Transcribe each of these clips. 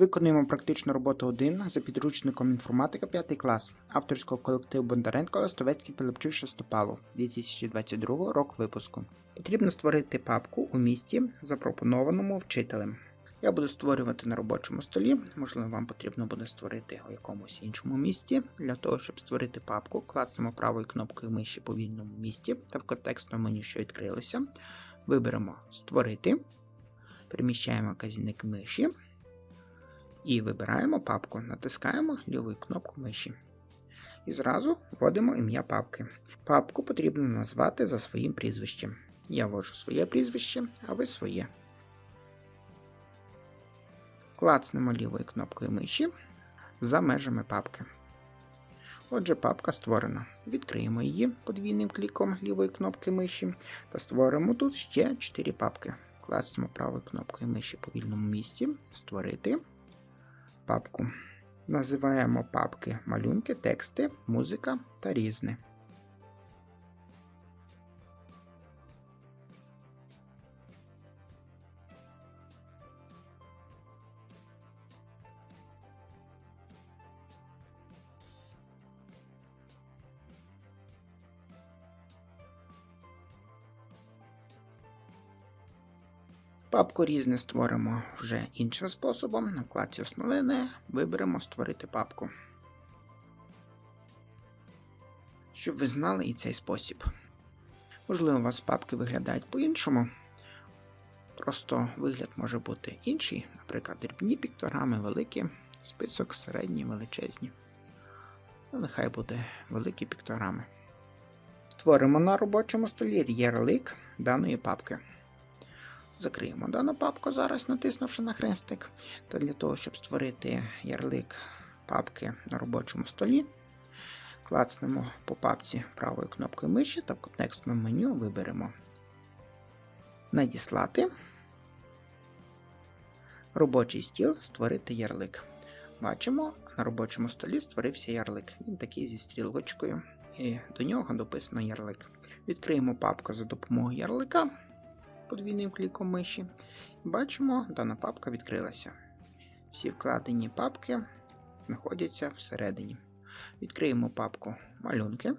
Виконуємо практичну роботу 1 за підручником інформатика 5 клас авторського колективу Бондаренко Ластовецький Пилипчук Шестопалу 2022 рок випуску. Потрібно створити папку у місті, запропонованому вчителем. Я буду створювати на робочому столі, можливо, вам потрібно буде створити у якомусь іншому місці. Для того, щоб створити папку, клацнемо правою кнопкою миші по вільному місці та в контекстному меню, що відкрилося. Виберемо Створити, переміщаємо казівник миші і вибираємо папку, натискаємо лівою кнопку миші. І зразу вводимо ім'я папки. Папку потрібно назвати за своїм прізвищем. Я ввожу своє прізвище, а ви своє. Клацнемо лівою кнопкою миші за межами папки. Отже, папка створена. Відкриємо її подвійним кліком лівої кнопки миші та створимо тут ще 4 папки. Клацнемо правою кнопкою миші по вільному місці, створити папку. Називаємо папки малюнки, тексти, музика та різне. Папку різне створимо вже іншим способом. На вкладці основне виберемо Створити папку. Щоб ви знали і цей спосіб. Можливо, у вас папки виглядають по-іншому. Просто вигляд може бути інший, наприклад, дрібні піктограми, великі, список середні, величезні. Ну, нехай буде великі піктограми. Створимо на робочому столі ярлик даної папки. Закриємо дану папку зараз, натиснувши на хрестик. Та для того, щоб створити ярлик папки на робочому столі, клацнемо по папці правою кнопкою миші та в контекстному меню виберемо Надіслати. Робочий стіл створити ярлик. Бачимо, на робочому столі створився ярлик. Він такий зі стрілочкою, і до нього дописано ярлик. Відкриємо папку за допомогою ярлика подвійним кліком миші. Бачимо, дана папка відкрилася. Всі вкладені папки знаходяться всередині. Відкриємо папку малюнки.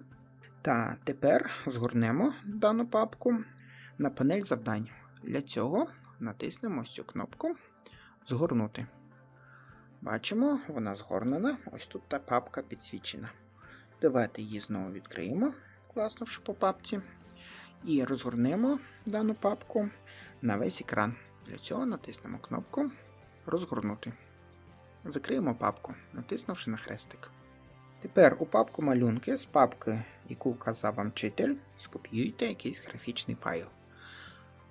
Та тепер згорнемо дану папку на панель завдань. Для цього натиснемо ось цю кнопку Згорнути. Бачимо, вона згорнена. Ось тут та папка підсвічена. Давайте її знову відкриємо, класнувши по папці і розгорнемо дану папку на весь екран. Для цього натиснемо кнопку Розгорнути. Закриємо папку, натиснувши на хрестик. Тепер у папку малюнки з папки, яку вказав вам вчитель, скопіюйте якийсь графічний файл.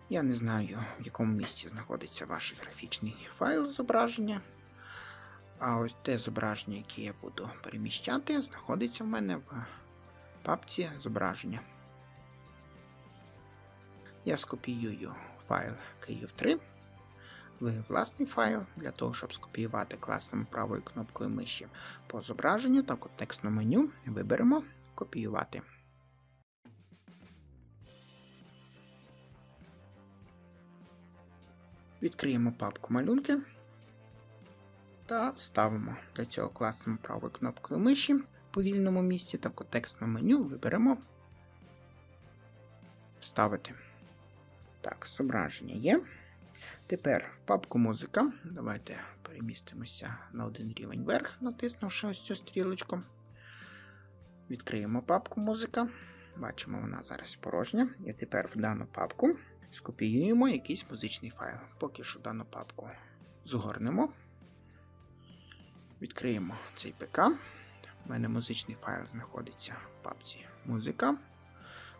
Я не знаю, в якому місці знаходиться ваш графічний файл зображення. А ось те зображення, яке я буду переміщати, знаходиться в мене в папці зображення. Я скопіюю файл Київ 3 в власний файл для того, щоб скопіювати класною правою кнопкою миші по зображенню та контекстному меню виберемо Копіювати. Відкриємо папку малюнки та вставимо для цього класною правою кнопкою миші по вільному місці та в контекстному меню виберемо Вставити. Так, зображення є. Тепер в папку музика. Давайте перемістимося на один рівень вверх, натиснувши ось цю стрілочку. Відкриємо папку музика. Бачимо, вона зараз порожня. І тепер в дану папку скопіюємо якийсь музичний файл. Поки що дану папку згорнемо. Відкриємо цей ПК. У мене музичний файл знаходиться в папці музика.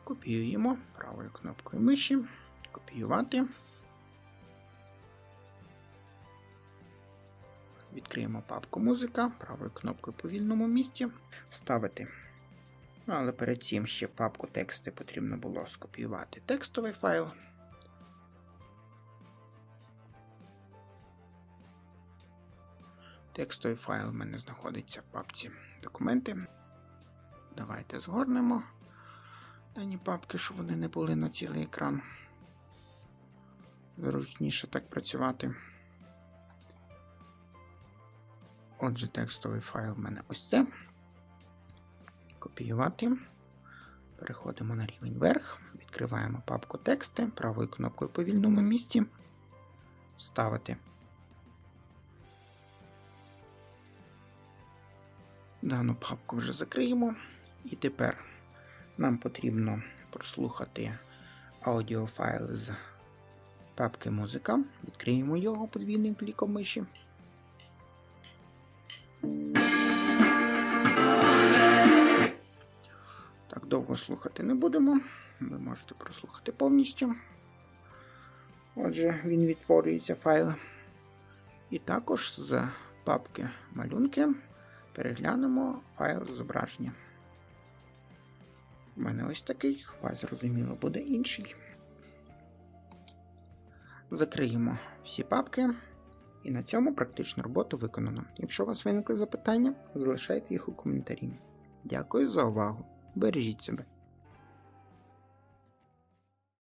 Копіюємо правою кнопкою миші. Копіювати. Відкриємо папку музика правою кнопкою по вільному місці. Вставити. Ну, але перед цим ще в папку тексти потрібно було скопіювати текстовий файл. Текстовий файл у мене знаходиться в папці документи. Давайте згорнемо дані папки, щоб вони не були на цілий екран. Зручніше так працювати. Отже, текстовий файл в мене ось це. Копіювати. Переходимо на рівень верх, відкриваємо папку тексти правою кнопкою по вільному місці. Вставити. Дану папку вже закриємо. І тепер нам потрібно прослухати аудіофайл з папки музика. Відкриємо його подвійним кліком миші. Так, довго слухати не будемо. Ви можете прослухати повністю. Отже, він відтворюється файл. І також з папки малюнки переглянемо файл зображення. У мене ось такий, у вас зрозуміло буде інший. Закриємо всі папки. І на цьому практично робота виконано. Якщо у вас виникли запитання, залишайте їх у коментарі. Дякую за увагу. Бережіть себе.